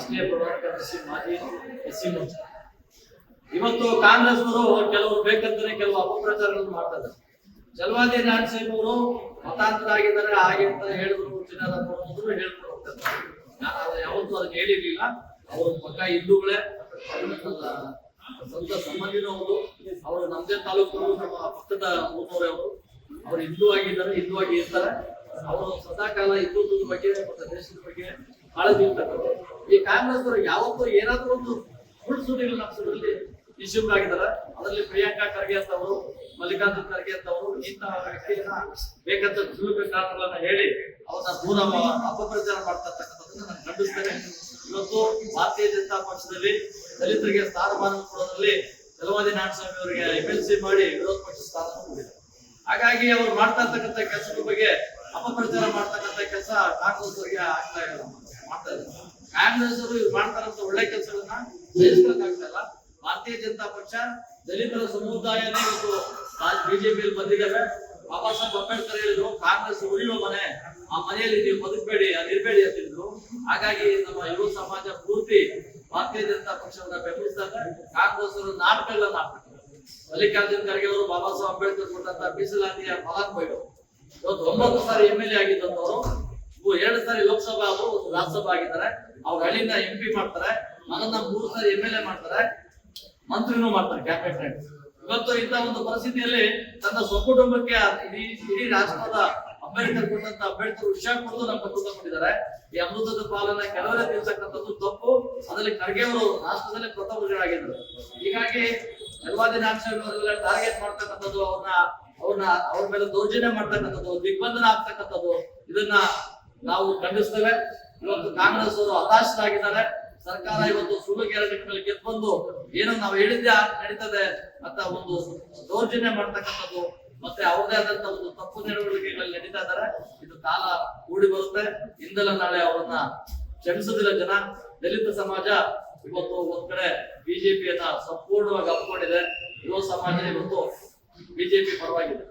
ರಾಷ್ಟ್ರೀಯ ಪ್ರಧಾನ ಮಾಜಿ ಎಸ್ ಸಿ ಮೋರ್ಚಾ ಇವತ್ತು ಕಾಂಗ್ರೆಸ್ನವರು ಕೆಲವರು ಬೇಕಂತಾನೆ ಕೆಲವು ಅಪಪ್ರಚಾರಗಳನ್ನು ಮಾಡ್ತಾರೆ. ಜಲವಾದಿ ಅವರು ಮತಾಂತರ ಆಗಿದ್ದಾರೆ, ಹಾಗೆ ಅಂತ ಹೇಳಿದ್ರು ಮೊದಲು ಹೇಳ್ಕೊಂಡು ಹೋಗ್ತಾರೆ ನಾನು ಅದು ಯಾವತ್ತೂ ಅದನ್ನ ಹೇಳಿರ್ಲಿಲ್ಲ. ಅವರು ಪಕ್ಕ ಹಿಂದೂಗಳೇ ಸ್ವಂತ ಸಂಬಂಧಿನವರು, ಅವರು ನಮ್ದೇ ತಾಲೂಕು ನಮ್ಮ ಪಕ್ಕದ ಊರವರೇ ಅವರು. ಅವ್ರು ಹಿಂದೂ ಆಗಿದ್ದಾರೆ, ಹಿಂದೂ ಆಗಿ ಇರ್ತಾರೆ. ಅವರು ಸದಾಕಾಲ ಹಿಂದೂತ್ವದ ಬಗ್ಗೆ ಮತ್ತು ದೇಶದ ಬಗ್ಗೆ ಕಾಳಜಿ ಇರ್ತಕ್ಕಂಥದ್ದು ಈ ಕಾಂಗ್ರೆಸ್ ಅವರು ಯಾವತ್ತೂ ಏನಾದ್ರೂ ಒಂದು ಸುಳ್ಳು ಸುದ್ದಿಗಳು ನಡೆಸೋದ್ರಲ್ಲಿ ಆಗಿದ್ದಾರೆ ಅದರಲ್ಲಿ ಪ್ರಿಯಾಂಕಾ ಖರ್ಗೆ ಅಂತವರು, ಮಲ್ಲಿಕಾರ್ಜುನ್ ಖರ್ಗೆ ಅಂತವರು, ಇಂತಹ ವ್ಯಕ್ತಿಯನ್ನ ಬೇಕಂತ ಸುಳ್ಳು ಕಾರಣಗಳನ್ನ ಹೇಳಿ ಅವನ್ನ ದೂರ ಅಪಪ್ರಚಾರ ಮಾಡ್ತಾ ಇರ್ತಕ್ಕಂಥದ್ದನ್ನ ನಾನು ಖಂಡಿಸ್ತೇನೆ. ಇವತ್ತು ಭಾರತೀಯ ಜನತಾ ಪಕ್ಷದಲ್ಲಿ ದಲಿತರಿಗೆ ಸ್ಥಾನಮಾನ ಕೊಡೋದ್ರಲ್ಲಿ ಜಲವಾದಿ ನಾರಾಯಣಸ್ವಾಮಿ ಅವರಿಗೆ ಎಂ ಎಲ್ ಸಿ ಮಾಡಿ ವಿರೋಧ ಪಕ್ಷ ಸ್ಥಾನ ಹಾಗಾಗಿ ಅವರು ಮಾಡ್ತಾ ಇರ್ತಕ್ಕಂಥ ಕೆಲಸದ ಬಗ್ಗೆ ಅಪಪ್ರಚಾರ ಮಾಡ್ತಕ್ಕಂಥ ಕೆಲಸ ಕಾಂಗ್ರೆಸ್ ಅವರಿಗೆ ಆಗ್ತಾ ಇಲ್ಲ. ಮಾಡ್ತಾ ಇದ್ದಾರೆ ಕಾಂಗ್ರೆಸ್ ಅವರು ಇವ್ರು ಮಾಡ್ತಾರಂತ ಒಳ್ಳೆ ಕೆಲಸಗಳನ್ನ ಇಲ್ಲ ಭಾರತೀಯ ಜನತಾ ಪಕ್ಷ ದಲಿತರ ಸಮುದಾಯನೇ ಇವತ್ತು ಬಿಜೆಪಿಯಲ್ಲಿ ಬಂದಿದ್ದಾರೆ ಬಾಬಾ ಸಾಹೇಬ್ ಅಂಬೇಡ್ಕರ್ ಹೇಳಿದ್ರು, ಕಾಂಗ್ರೆಸ್ ಉಳಿಯುವ ಮನೆ. ಆ ಮನೆಯಲ್ಲಿ ನೀವು ಬದುಕಬೇಡಿ ಅದಿರ್ಬೇಡಿ ಅಂತ ಹೇಳಿದ್ರು. ಹಾಗಾಗಿ ನಮ್ಮ ಯುವ ಸಮಾಜ ಪೂರ್ತಿ ಭಾರತೀಯ ಜನತಾ ಪಕ್ಷವನ್ನ ಬೆಂಬಲಿಸ್ತಾರೆ. ಕಾಂಗ್ರೆಸ್ ಅವರು ನಾಟಕಗಳನ್ನ ಹಾಕ್ತಾರೆ ಮಲ್ಲಿಕಾರ್ಜುನ್ ಖರ್ಗೆ ಅವರು ಬಾಬಾ ಸಾಹೇಬ್ ಅಂಬೇಡ್ಕರ್ ಕೊಟ್ಟಂತ ಮೀಸಲಾತಿಯ ಫಲಾನುಭವಿಗಳು ಇವತ್ತು ಒಂಬತ್ತು ಸಾರಿ ಎಂ ಎಲ್ ಎ ಆಗಿದ್ದಂತವರು ಎರಡು ಸಾರಿ ಲೋಕಸಭಾ ಅವರು ರಾಜ್ಯಸಭಾ ಆಗಿದ್ದಾರೆ. ಅವ್ರ ಹಳ್ಳಿನ ಎಂ ಪಿ ಮಾಡ್ತಾರೆ. ಮನನ್ನ ಮೂರು ಸಾರಿ ಎಂ ಎಲ್ ಎ ಮಾಡ್ತಾರೆ. ಮಂತ್ರಿನೂ ಮಾಡ್ತಾರೆ ಕ್ಯಾಬಿನೆಟ್ ಇವತ್ತು ಇಂತ ಒಂದು ಪರಿಸ್ಥಿತಿಯಲ್ಲಿ ತನ್ನ ಸ್ವಕುಟುಂಬಕ್ಕೆ ಇಡೀ ಇಡೀ ರಾಷ್ಟ್ರದ ಅಂಬೇಡ್ಕರ್ ಕೊಟ್ಟಂತ ಅಂಬೇಡ್ಕರ್ ವಿಷಯ ಕೊಡೋದು ನಮ್ಮ ಪತ್ರ ಕೊಟ್ಟಿದ್ದಾರೆ. ಈ ಅಮೃತದ ಪಾಲನ ಕೆಲವರೇ ತಿಳ್ತಕ್ಕಂಥದ್ದು ತಪ್ಪು. ಅದರಲ್ಲಿ ಖರ್ಗೆ ಅವರು ರಾಷ್ಟ್ರದಲ್ಲೇ ಪ್ರಥಮರಾಗಿದ್ದಾರೆ ಹೀಗಾಗಿ ನಾರಾಯಣ ಅವರೆಲ್ಲ ಟಾರ್ಗೆಟ್ ಮಾಡ್ತಕ್ಕಂಥದ್ದು ಅವ್ರನ್ನ ಅವ್ರನ್ನ, ಅವ್ರ ಮೇಲೆ ದೌರ್ಜನ್ಯ ಮಾಡ್ತಕ್ಕಂಥದ್ದು, ದಿಗ್ಬಂಧನ ಆಗ್ತಕ್ಕಂಥದ್ದು, ಇದನ್ನ ನಾವು ಖಂಡಿಸ್ತೇವೆ. ಇವತ್ತು ಕಾಂಗ್ರೆಸ್ ಅವರು ಹತಾಶರಾಗಿದ್ದಾರೆ. ಸರ್ಕಾರ ಇವತ್ತು ಸುಳ್ಳು ಗ್ಯಾರಂಟಿ ಗೆದ್ದು ಬಂದು ಏನೋ ನಾವು ಹೇಳಿದ್ದೆ ನಡೀತದೆ ಅಂತ ಒಂದು ದೌರ್ಜನ್ಯ ಮಾಡ್ತಕ್ಕಂಥದ್ದು ಮತ್ತೆ ಅವ್ರದೇ ಆದಂತ ಒಂದು ತಪ್ಪು ನಡವಳಿಕೆಗಳಲ್ಲಿ ನಡೀತಾ ಇದ್ದಾರೆ. ಇದು ಕಾಲ ಕೂಡಿ ಬರುತ್ತೆ. ಇಂದಲ ನಾಳೆ ಅವರನ್ನ ಕ್ಷಮಿಸುದಿಲ್ಲ ಜನ. ದಲಿತ ಸಮಾಜ ಇವತ್ತು ಒಂದ್ ಕಡೆ ಬಿಜೆಪಿಯನ್ನ ಸಂಪೂರ್ಣವಾಗಿ ಅಪ್ಕೊಂಡಿದೆ. ಯುವ ಸಮಾಜ ಇವತ್ತು ಬಿಜೆಪಿ ಪರವಾಗಿದೆ.